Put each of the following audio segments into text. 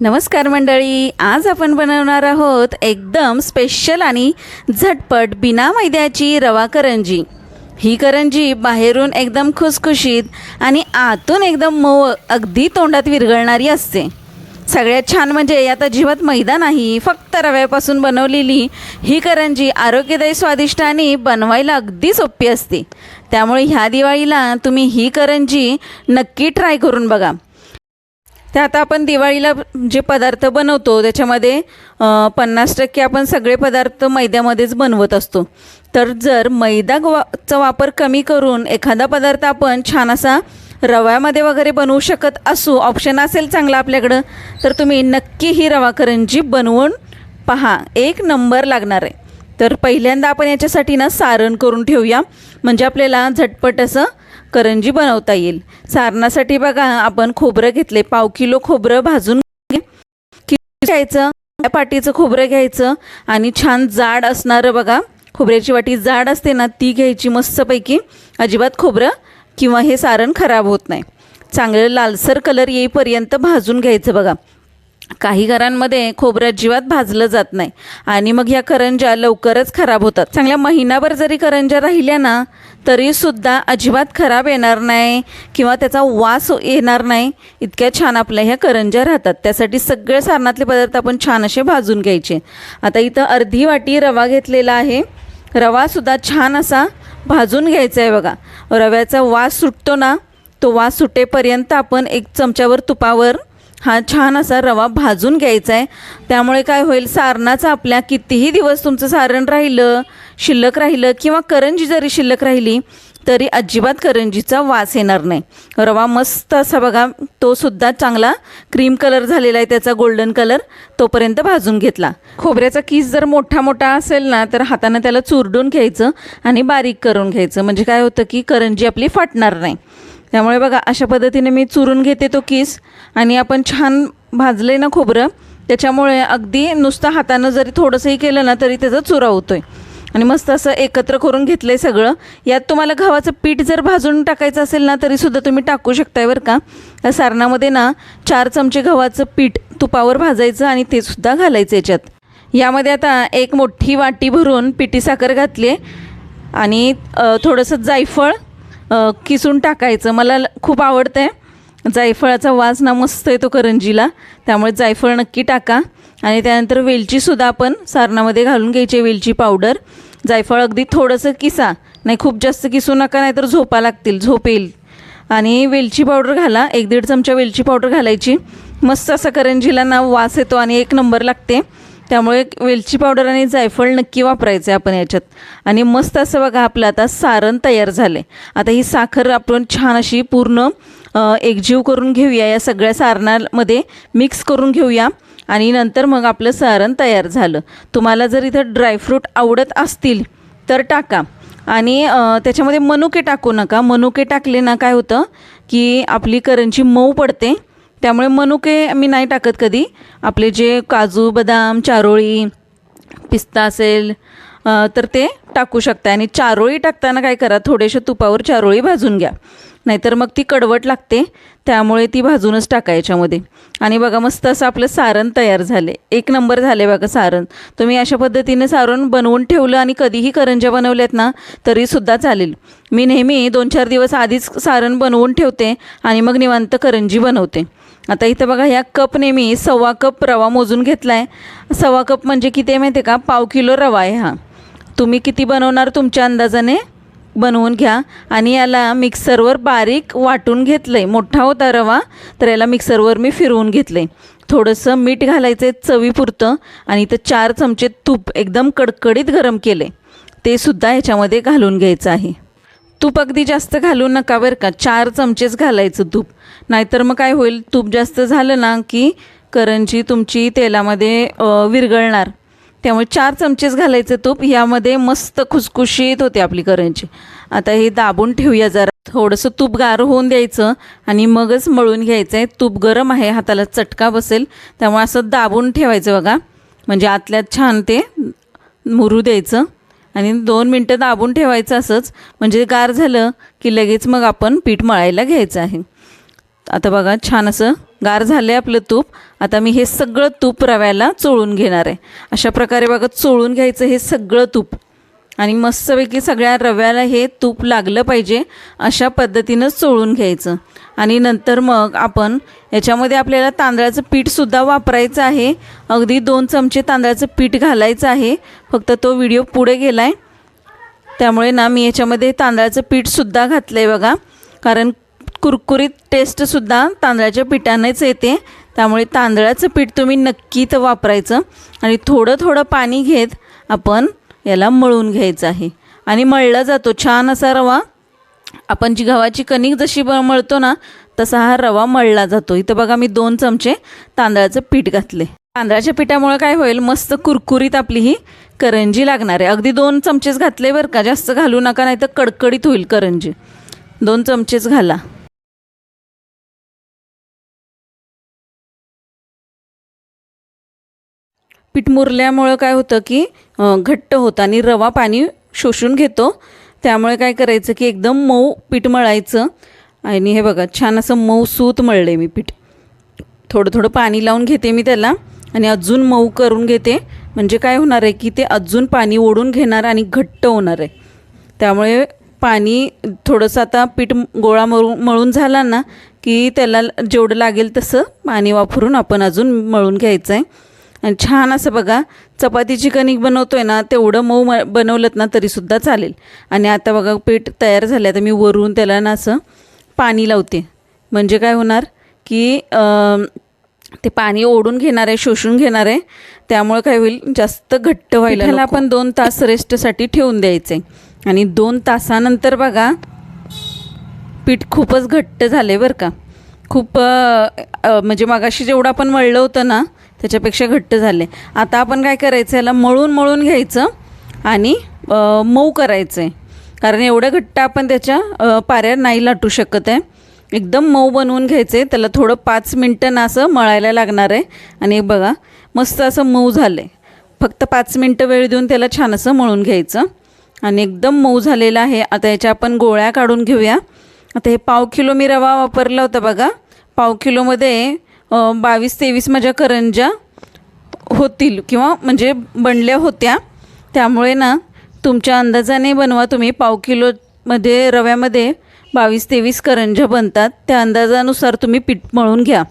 नमस्कार मंडळी आज आपण बनवणार आहोत एकदम स्पेशल आणि झटपट बिना मैद्याची रवा करंजी. ही करंजी बाहेरून एकदम खुसखुशीत आणि आतून एकदम मऊ अगदी तोंडात विरघळणारी असते. सगळ्यात छान म्हणजे यात अजिबात मैदा नाही फक्त रव्यापासून बनवलेली ही करंजी आरोग्यदायी स्वादिष्ट आणि बनवायला अगदी सोपी असते. त्यामुळे ह्या दिवाळीला तुम्ही ही करंजी नक्की ट्राय करून बघा. ते आता आपण दिवाळीला जे पदार्थ बनवतो त्याच्यामध्ये पन्नास टक्के आपण सगळे पदार्थ मैद्यामध्येच बनवत असतो. तर जर मैदा चा वापर कमी करून एखादा पदार्थ आपण छान असा रव्यामध्ये वगैरे बनवू शकत असू ऑप्शन असेल चांगला आपल्याकडं तर तुम्ही नक्की ही रवा करंजी बनवून पहा. एक नंबर लागणार आहे. तर पहिल्यांदा आपण याच्यासाठी ना सारण करून ठेवूया. म्हणजे आपल्याला झटपट असं करंजी बनवता येईल. सारणासाठी बघा आपण खोबरं घेतले. पाव किलो खोबरं भाजून किती घ्यायचं? त्या पाटीचं खोबरं घ्यायचं. आणि छान जाड असणारं बघा खोबऱ्याची वाटी जाड असते ना ती घ्यायची मस्तपैकी. अजिबात खोबरं किंवा हे सारण खराब होत नाही. चांगलं लालसर कलर येईपर्यंत भाजून घ्यायचं बघा. काही घरांमध्ये खोबरं अजिबात भाजलं जात नाही. आणि मग ह्या करंज्या लवकरच खराब होतात. चांगल्या महिनाभर जरी करंज्या राहिल्या ना तरीसुद्धा अजिबात खराब येणार नाही किंवा त्याचा वास येणार नाही. इतक्या छान आपल्या ह्या करंज्या राहतात. त्यासाठी सगळे सारणातले पदार्थ आपण छान असे भाजून घ्यायचे. आता इथं अर्धी वाटी रवा घेतलेला आहे. रवासुद्धा छान असा भाजून घ्यायचा आहे बघा. रव्याचा वास सुटतो ना तो वास सुटेपर्यंत आपण एक चमच्यावर तुपावर हा छान असा रवा भाजून घ्यायचा आहे त्यामुळे काय होईल सारणाचं आपल्या कितीही दिवस तुमचं सारण राहिलं शिल्लक राहिलं किंवा करंजी जरी शिल्लक राहिली तरी अजिबात करंजीचा वास येणार नाही. रवा मस्त असा बघा तो सुद्धा चांगला क्रीम कलर झालेला आहे त्याचा गोल्डन कलर तोपर्यंत भाजून घेतला. खोबऱ्याचा किस जर मोठा मोठा असेल ना तर हातानं त्याला चुरडून घ्यायचं आणि बारीक करून घ्यायचं. म्हणजे काय होतं की करंजी आपली फाटणार नाही. त्यामुळे बघा अशा पद्धतीने मी चुरून घेते तो किस आणि आपण छान भाजले ना खोबरं त्याच्यामुळे अगदी नुसतं हातानं जरी थोडंसंही केलं ना तरी त्याचा चुरा आहे आणि मस्त असं एकत्र करून घेतलं आहे सगळं. यात तुम्हाला गव्हाचं पीठ जर भाजून टाकायचं असेल ना तरीसुद्धा तुम्ही टाकू शकताय बरं का. या सारणामध्ये ना चार चमचे गव्हाचं पीठ तुपावर भाजायचं आणि ते सुद्धा घालायचं याच्यात. यामध्ये आता एक मोठी वाटी भरून पिठी साखर घातली आहे आणि थोडंसं जायफळ किसून टाकायचं. मला ल- खूप आवडतं आहे जायफळाचा वास ना मस्त येतो करंजीला. त्यामुळे जायफळ नक्की टाका. आणि त्यानंतर वेलचीसुद्धा आपण सारणामध्ये घालून घ्यायची वेलची पावडर. जायफळ अगदी थोडंसं किसा. नाही खूप जास्त किसू नका नाहीतर झोपा लागतील झोप येईल. आणि वेलची पावडर घाला. एक दीड चमचा वेलची पावडर घालायची. मस्त असा करंजीला ना वास येतो आणि एक नंबर लागते. त्यामुळे वेलची पावडर आणि जायफळ नक्की वापरायचं आहे आपण याच्यात. आणि मस्त असं बघा आपलं आता सारण तयार झालं आहे आता ही साखर आपण छान अशी पूर्ण एकजीव करून घेऊया. या सगळ्या सारणामध्ये मिक्स करून घेऊया. आणि नंतर मग आपलं सारण तयार झालं. तुम्हाला जर इथं ड्रायफ्रूट आवडत असतील तर टाका. आणि त्याच्यामध्ये मनुके टाकू नका. मनुके टाकले ना काय होतं की आपली करंजी मऊ पडते. त्यामुळे मनुके मी नाही टाकत कधी. आपले जे काजू बदाम चारोळी पिस्ता असेल तर ते टाकू शकता आणि चारोळी टाकताना काय करा थोडेसे तुपावर चारोळी भाजून घ्या. नाहीतर मग ती कडवट लागते त्यामुळे ती भाजूनच टाका याच्यामध्ये. आणि बघा मस्त असं आपलं सारण तयार झाले. एक नंबर झाले बघा सारण. तुम्ही अशा पद्धतीने सारण बनवून ठेवलं आणि कधीही करंज्या बनवल्यात ना तरीसुद्धा चालेल. मी नेहमी दोन चार दिवस आधीच सारण बनवून ठेवते आणि मग निवांत करंजी बनवते. आता इथं बघा ह्या कपने मी सव्वा कप रवा मोजून घेतला आहे सव्वा कप म्हणजे किती आहे माहिती आहे का? पाव किलो रवा आहे हा. तुम्ही किती बनवणार तुमच्या अंदाजाने? बनवून घ्या. आणि याला मिक्सरवर बारीक वाटून घेतलं आहे मोठा होता रवा तर याला मिक्सरवर मी फिरवून घेतलं आहे थोडंसं मीठ घालायचं आहे चवीपुरतं आणि इथं चार चमचे तूप एकदम कडकडीत गरम केले ते सुद्धा ह्याच्यामध्ये घालून घ्यायचं आहे. तूप अगदी जास्त घालू नका बरं का. चार चमचेच घालायचं तूप. नाहीतर मग काय होईल? तूप जास्त झालं ना की करंजी तुमची तेलामध्ये विरघळणार. त्यामुळे चार चमचेच घालायचं तूप. यामध्ये मस्त खुसखुशीत होते आपली करंजी. आता हे दाबून ठेवूया जरा. थोडंसं तूप गार होऊन द्यायचं आणि मगच मळून घ्यायचं आहे तूप गरम आहे हाताला चटका बसेल. त्यामुळे असं दाबून ठेवायचं बघा. म्हणजे आतल्यात छान ते मुरू द्यायचं. आणि दोन मिनटं दाबून ठेवायचं असंच म्हणजे गार झालं की लगेच मग आपण पीठ मळायला घ्यायचं आहे. आता बघा छान असं गार झालं आहे आपलं तूप. आता मी हे सगळं तूप रव्याला चोळून घेणार आहे. अशा प्रकारे बघा चोळून घ्यायचं हे सगळं तूप. आणि मस्तपैकी सगळ्या रव्याला हे तूप लागलं पाहिजे अशा पद्धतीनं चोळून घ्यायचं. आणि नंतर मग आपण याच्यामध्ये आपल्याला तांदळाचं पीठसुद्धा वापरायचं आहे. अगदी दोन चमचे तांदळाचं पीठ घालायचं आहे. फक्त तो व्हिडिओ पुढे गेला आहे त्यामुळे ना मी याच्यामध्ये तांदळाचं पीठसुद्धा घातलं आहे बघा. कारण कुरकुरीत टेस्टसुद्धा तांदळाच्या पिठानेच येते. त्यामुळे तांदळाचं पीठ तुम्ही नक्की तर वापरायचं. आणि थोडं थोडं पाणी घेत आपण याला मळून घ्यायचं आहे. आणि मळला जातो. छान असा रवा. आपण जी गव्हाची कणिक जशी ब मळतो ना तसा हा रवा मळला जातो. इथं बघा मी दोन चमचे तांदळाचं पीठ घातले. तांदळाच्या पिठामुळे काय होईल? मस्त कुरकुरीत आपली ही करंजी लागणार आहे. अगदी दोन चमचेच घातले बरं का. जास्त घालू नका नाही तर कडकडीत होईल करंजी. दोन चमचेच घाला. पीठ मुरल्यामुळं काय होतं की घट्ट होतं आणि रवा पाणी शोषून घेतो. त्यामुळे काय करायचं की एकदम मऊ पीठ मळायचं. आणि हे बघा छान असं मऊ सूत मळले मी पीठ. थोडं थोडं पाणी लावून घेते मी त्याला आणि अजून मऊ करून घेते. म्हणजे काय होणार आहे की ते अजून पाणी ओढून घेणार आणि घट्ट होणार आहे. त्यामुळे पाणी थोडंसं आता पीठ गोळा मळू मळून झाला ना की त्याला जेवढं लागेल तसं पाणी वापरून आपण अजून मळून घ्यायचं आहे छान असं बघा चपातीची कणिक बनवतो आहे ना तेवढं मऊ म बनवलं ना तरीसुद्धा चालेल. आणि आता बघा पीठ तयार झालं आता मी वरून त्याला ना असं पाणी लावते. म्हणजे काय होणार की ते पाणी ओढून घेणार आहे शोषून घेणार आहे त्यामुळे काय होईल जास्त घट्ट व्हायला त्याला आपण दोन तास रेस्टसाठी ठेवून द्यायचे आणि दोन तासानंतर बघा पीठ खूपच घट्ट झाले बरं का. खूप म्हणजे मगाशी जेवढं आपण मळलं होतं ना त्याच्यापेक्षा घट्ट झाले. आता आपण काय करायचं याला मळून मळून घ्यायचं आणि मऊ करायचं आहे कारण एवढं घट्ट आपण त्याच्या पाऱ्या नाही लाटू शकत आहे. एकदम मऊ बनवून घ्यायचं आहे त्याला थोडं पाच मिनटं ना असं मळायला लागणार आहे. आणि बघा मस्त असं मऊ झालं आहे फक्त पाच मिनटं वेळ देऊन त्याला छान असं मळून घ्यायचं. आणि एकदम मऊ झालेलं आहे. आता याच्या आपण गोळ्या काढून घेऊया. आता हे पाव किलो मी रवा वापरला होता बघा. पाव किलोमध्ये बावीस तेवीस माझ्या करंज्या होतील किंवा म्हणजे बनल्या होत्या. त्यामुळे ना तुमच्या अंदाजाने बनवा तुम्ही. पाव किलोमध्ये रव्यामध्ये बावीस तेवीस करंज्या बनतात. त्या अंदाजानुसार तुम्ही पीठ मळून घ्या.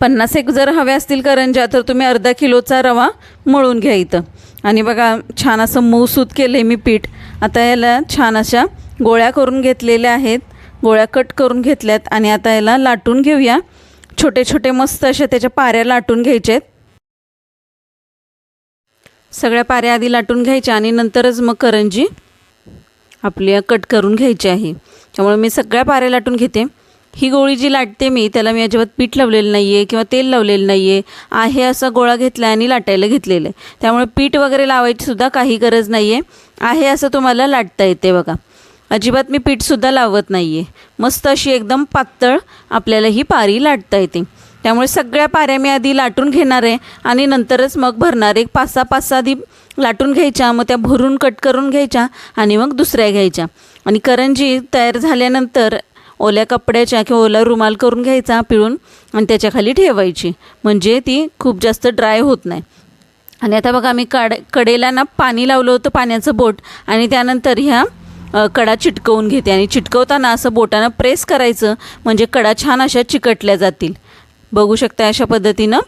पन्नास एक जर हव्या असतील करंज्या तर तुम्ही अर्धा किलोचा रवा मळून घ्या इथं. आणि बघा छान असं मऊसूत केलं आहे मी पीठ. आता याला छान अशा गोळ्या करून घेतलेल्या आहेत. गोळ्या कट करून घेतल्यात आणि आता याला लाटून घेऊया. छोटे छोटे मस्त अशा त्याच्या पाऱ्या लाटून घ्यायचे आहेत सगळ्या पाऱ्या आधी लाटून घ्यायच्या आणि नंतरच मग करंजी आपल्या कट करून घ्यायची आहे. त्यामुळे मी सगळ्या पाऱ्या लाटून घेते. ही गोळी जी लाटते मी त्याला मी अजिबात पीठ लावलेलं नाही आहे किंवा तेल लावलेलं नाही आहे आहे असा गोळा घेतला आणि लाटायला घेतलेलं आहे. त्यामुळे पीठ वगैरे लावायची सुद्धा काही गरज नाही आहे आहे असं तुम्हाला लाटता येते बघा. अजिबात मी पीठसुद्धा लावत नाही आहे मस्त अशी एकदम पातळ आपल्याला ही पारी लाटता येते. त्यामुळे सगळ्या पाऱ्या मी आधी लाटून घेणार आहे आणि नंतरच मग भरणार एक पाच सहा पाच सहा आधी लाटून घ्यायच्या मग त्या भरून कट करून घ्यायच्या आणि मग दुसऱ्या घ्यायच्या. आणि करंजी तयार झाल्यानंतर ओल्या कपड्याच्या किंवा ओला रुमाल करून घ्यायचा पिळून आणि त्याच्याखाली ठेवायची. म्हणजे ती खूप जास्त ड्राय होत नाही. आणि आता बघा मी काड कडेला ना पाणी लावलं होतं पाण्याचं बोट आणि त्यानंतर ह्या कडा चिटकवून घेते. आणि चिटकवताना असं बोटानं प्रेस करायचं म्हणजे कडा छान अशा चिकटल्या जातील. बघू शकता अशा पद्धतीनं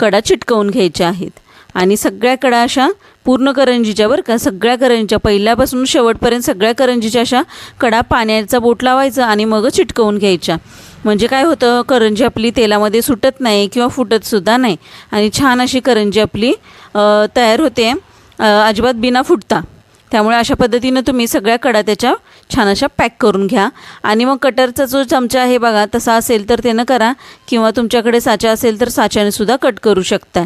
कडा चिटकवून घ्यायच्या आहेत. आणि सगळ्या कडा अशा पूर्ण करंजीच्या बरं का सगळ्या करंजीच्या पहिल्यापासून शेवटपर्यंत सगळ्या करंजीच्या अशा कडा पाण्याचा बोट लावायचा आणि मग चिटकवून घ्यायच्या. म्हणजे काय होतं करंजी आपली तेलामध्ये सुटत नाही किंवा फुटतसुद्धा नाही. आणि छान अशी करंजी आपली तयार होते. अजिबात बिना फुटता. त्यामुळे अशा पद्धतीनं तुम्ही सगळ्या कडा त्याच्या छान अशा पॅक करून घ्या. आणि मग कटरचा जो चमचा आहे बघा तसा असेल तर त्यानं करा. किंवा तुमच्याकडे साचा असेल तर साच्याने सुद्धा कट करू शकता.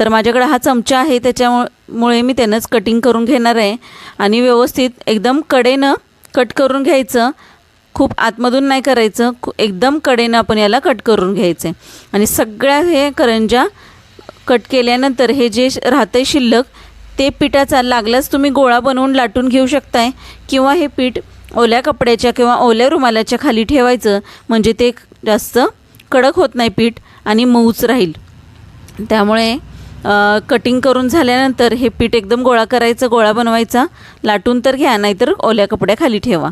तर माझ्याकडे हा चमचा आहे त्याच्यामुळे मी त्यानंच कटिंग करून घेणार आहे. आणि व्यवस्थित एकदम कडेनं कट करून घ्यायचं. खूप आतमधून नाही करायचं. एकदम कडेनं आपण याला कट करून घ्यायचं. आहे आणि सगळ्या हे करंज्या कट केल्यानंतर हे जे राहतं आहे शिल्लक ते पिठाचा लागल्यास तुम्ही गोळा बनवून लाटून घेऊ शकताय. किंवा हे पीठ ओल्या कपड्याच्या किंवा ओल्या रुमालाच्या खाली ठेवायचं. म्हणजे ते जास्त कडक होत नाही पीठ आणि मऊच राहील. त्यामुळे कटिंग करून झाल्यानंतर हे पीठ एकदम गोळा करायचं गोळा बनवायचा. लाटून तर घ्या नाहीतर ओल्या कपड्याखाली ठेवा.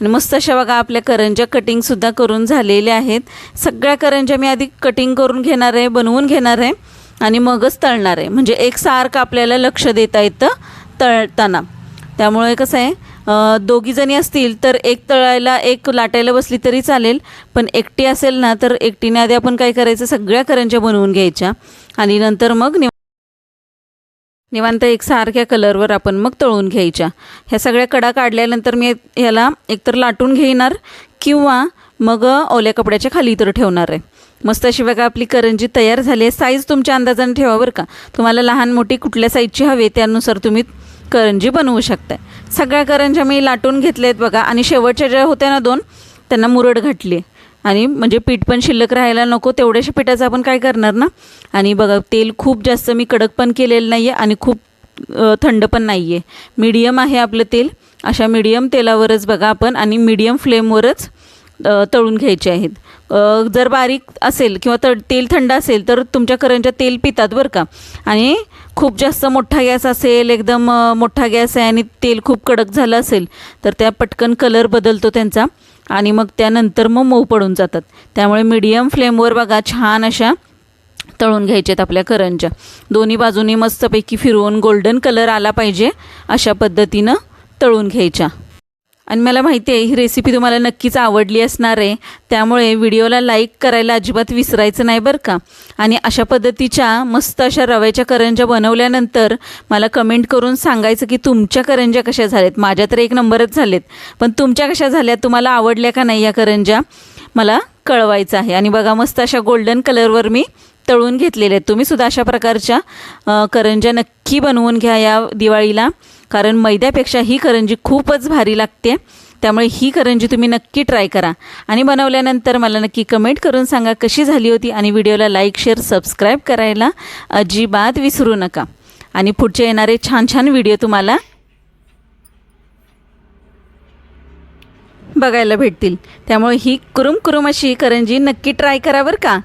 आणि मस्त अशा बघा आपल्या करंज्या कटिंगसुद्धा करून झालेल्या आहेत. सगळ्या करंज्या मी आधी कटिंग करून घेणार आहे बनवून घेणार आहे. आणि मगच तळणार आहे. म्हणजे एकसारखं आपल्याला लक्ष देता येतं तळताना. त्यामुळे कसं आहे दोघीजणी असतील तर एक तळायला एक लाटायला बसली तरी चालेल. पण एकटी असेल ना तर एकटीने आधी आपण काय करायचं सगळ्या करंज्या बनवून घ्यायच्या. आणि नंतर मग निव निवांत एकसारख्या कलरवर आपण मग तळून घ्यायच्या. ह्या सगळ्या कडा काढल्यानंतर मी ह्याला एकतर लाटून घेणार किंवा मग ओल्या कपड्याच्या खाली तर ठेवणार आहे. मस्त अशी बघा आपली करंजी तयार झाली आहे. साईज तुमच्या अंदाजाने ठेवा बरं का. तुम्हाला लहान मोठी कुठल्या साईजची हवी त्यानुसार तुम्ही करंजी बनवू शकताय. सगळ्या करंज्या मी लाटून घेतल्या आहेत बघा. आणि शेवटच्या ज्या होत्या ना दोन त्यांना मुरड घातली आणि म्हणजे पीठ पण शिल्लक राहायला नको तेवढ्याशा पिठाचं आपण काय करणार ना? आणि बघा तेल खूप जास्त मी कडक पण केलेलं नाही आहे आणि खूप थंड पण नाही आहे मीडियम आहे आपलं तेल. अशा मीडियम तेलावरच बघा आपण आणि मीडियम फ्लेमवरच तळून घ्यायचे आहेत. जर बारीक असेल किंवा तर तेल थंड असेल तर तुमच्या करंज्या तेल पितात बरं का? आणि खूप जास्त मोठा गॅस असेल एकदम मोठा गॅस आहे आणि तेल खूप कडक झालं असेल तर त्या पटकन कलर बदलतो त्यांचा आणि मग त्यानंतर मग मऊ पडून जातात. त्यामुळे मीडियम फ्लेमवर बघा छान अशा तळून घ्यायच्यात आपल्या करंज्या. दोन्ही बाजूनी मस्तपैकी फिरवून गोल्डन कलर आला पाहिजे अशा पद्धतीनं तळून घ्यायच्या. आणि मला माहिती आहे ही रेसिपी तुम्हाला नक्कीच आवडली असणार आहे. त्यामुळे व्हिडिओला लाईक करायला अजिबात विसरायचं नाही बरं का. आणि अशा पद्धतीच्या मस्त अशा रव्याच्या करंज्या बनवल्यानंतर मला कमेंट करून सांगायचं की तुमच्या करंज्या कशा झाल्यात? माझ्या तर एक नंबरच झालेत. पण तुमच्या कशा झाल्यात? तुम्हाला आवडल्या का नाही या करंज्या? मला कळवायचं आहे. आणि बघा मस्त अशा गोल्डन कलरवर मी तळून घेतलेले. आहेत तुम्ही सुद्धा अशा प्रकारच्या करंज्या नक्की बनवून घ्या या दिवाळीला. कारण मैद्यापेक्षा ही करंजी खूपच भारी लागते. त्यामुळे ही करंजी तुम्ही नक्की ट्राय करा. आणि बनवल्यानंतर मला नक्की कमेंट करून सांगा कशी झाली होती आणि व्हिडिओला लाईक शेअर सबस्क्राईब करायला अजिबात विसरू नका. आणि पुढचे येणारे छान छान व्हिडिओ तुम्हाला बघायला भेटतील. त्यामुळे ही कुरुम कुरुम अशी करंजी नक्की ट्राय करा बरं का?